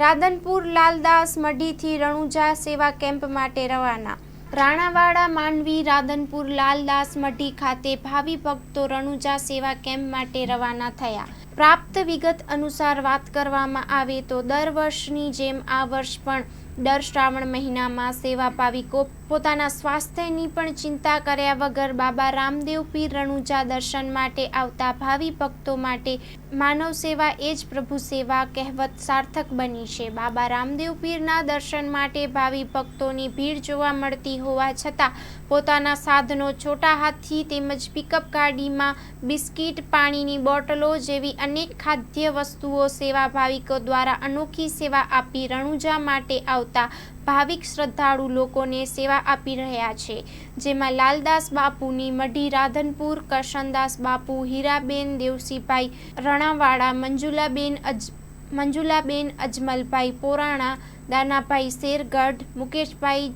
રાધનપુર લાલદાસ મઢીથી રણુજા સેવા કેમ્પ માટે રવાના. રાણાવાડા માંડવી રાધનપુર લાલદાસ મઢી ખાતે ભાવિ ભક્તો રણુજા સેવા કેમ્પ માટે રવાના થયા. પ્રાપ્ત વિગત અનુસાર વાત કરવામાં આવે તો દર વર્ષની જેમ આ વર્ષ પણ દર શ્રાવણ મહિનામાં સેવા ભાવિકો પોતાના સ્વાસ્થ્યની પણ ચિંતા કર્યા વગર બાબા રામદેવ પીર રણુજા દર્શન માટે આવતા ભાવિ ભક્તો માટે માનવ સેવા એ જ પ્રભુ સેવા કહેવત સાર્થક બની છે. બાબા રામદેવ પીરના દર્શન માટે ભાવિ ભક્તોની ભીડ જોવા મળતી હોવા છતાં પોતાના સાધનો છોટા હાથથી તેમજ પિકઅપ ગાડીમાં બિસ્કિટ, પાણીની બોટલો જેવી અનેક ખાદ્ય વસ્તુઓ સેવા ભાવિકો દ્વારા અનોખી સેવા આપી રણુજા માટે આવતા ભાવિક શ્રદ્ધાળુ લોકોને સેવા આપી રહ્યા છે. જેમાં લાલદાસ બાપુની મઢી, રાધનપુર, કરશનદાસ બાપુ, હીરાબેન, દેવસીભાઈ રણાવાડા મંજુલાબેન અજ, મંજુલાબેન અજમલભાઈ પોરાણા, દાનાભાઈ શેરગઢ, મુકેશભાઈ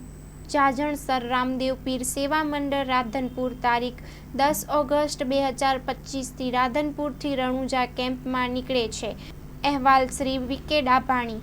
જાજણસર, રામદેવ પીર સેવા મંડળ, રાધનપુર તારીખ દસ ઓગસ્ટ બે હજાર પચીસથી રાધનપુરથી રણુજા કેમ્પમાં નીકળે છે. અહેવાલ Shri V K Dabhani.